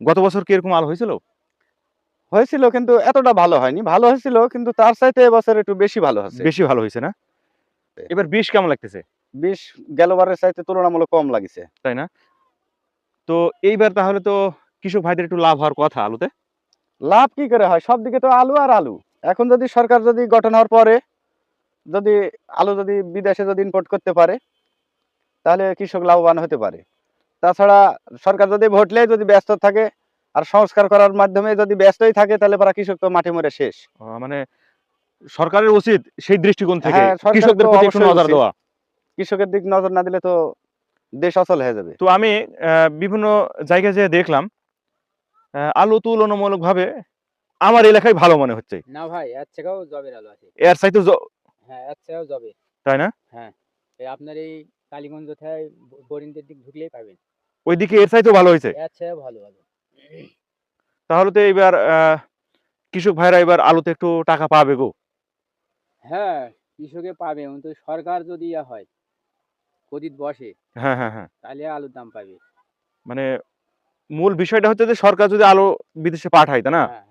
গত বছর কি এরকম আলু হয়েছিল? হয়েছিল কিন্তু এতটা ভালো হয়নি। ভালো হয়েছিল কিন্তু তার চাইতে এবছর একটু বেশি ভালো হচ্ছে বেশি ভালো হয়েছে না? এবার বিষ কেমন লাগতেছে? বিষ গেলবারের চাইতে তুলনামূলক কম লাগিছে। তাই না? তো এইবার তাহলে তো কৃষক ভাইদের একটু লাভ হওয়ার কথা আলুতে। লাভ কি করে হয়? সব দিকে তো আলু আর আলু। এখন যদি সরকার যদি গঠন হওয়ার পরে যদি আলু যদি বিদেশে যদি ইম্পোর্ট করতে পারে তাহলে কৃষক লাভবান হতে পারে। তাছাড়া সরকার যদি ভোটলে যদি ব্যস্ত থাকে আর সংস্কার করার মাধ্যমে যদি ব্যস্তই থাকে তাহলে পরা কৃষক তো মাঠে মরে শেষ। মানে সরকারের উচিত সেই দৃষ্টিকোণ থেকে হ্যাঁ, কৃষকদের প্রতি একটু নজর দেওয়া। কৃষকের দিক নজর না দিলে তো দেশ অচল হয়ে যাবে। তো আমি বিভিন্ন জায়গায় যে দেখলাম আলু তুলনামূলক ভাবে আমার এলাকায় ভালো মনে হচ্ছে। না ভাই এর থেকেও জবের আলু আছে। এর চাইতে হ্যাঁ এর থেকেও জবে। তাই না? এই আপনার এই কালীগঞ্জ থেকে বরিন্দের দিক ঢুকলেই পাবেন। ওইদিকে এর চাইতেও ভালো হয়েছে? এর থেকেও ভালো ভালো। তাহলে তো এবার কৃষক ভাইরা এবার আলুতে একটু টাকা পাবে গো। হ্যাঁ কৃষকে পাবে। কিন্তু সরকার যদি ইয়া হয় কদিত বসে হ্যাঁ হ্যাঁ হ্যাঁ। তাহলে আলুর দাম পাবে। মানে মূল বিষয়টা হচ্ছে যে সরকার যদি আলু বিদেশে পাঠায় তাই না? হ্যাঁ।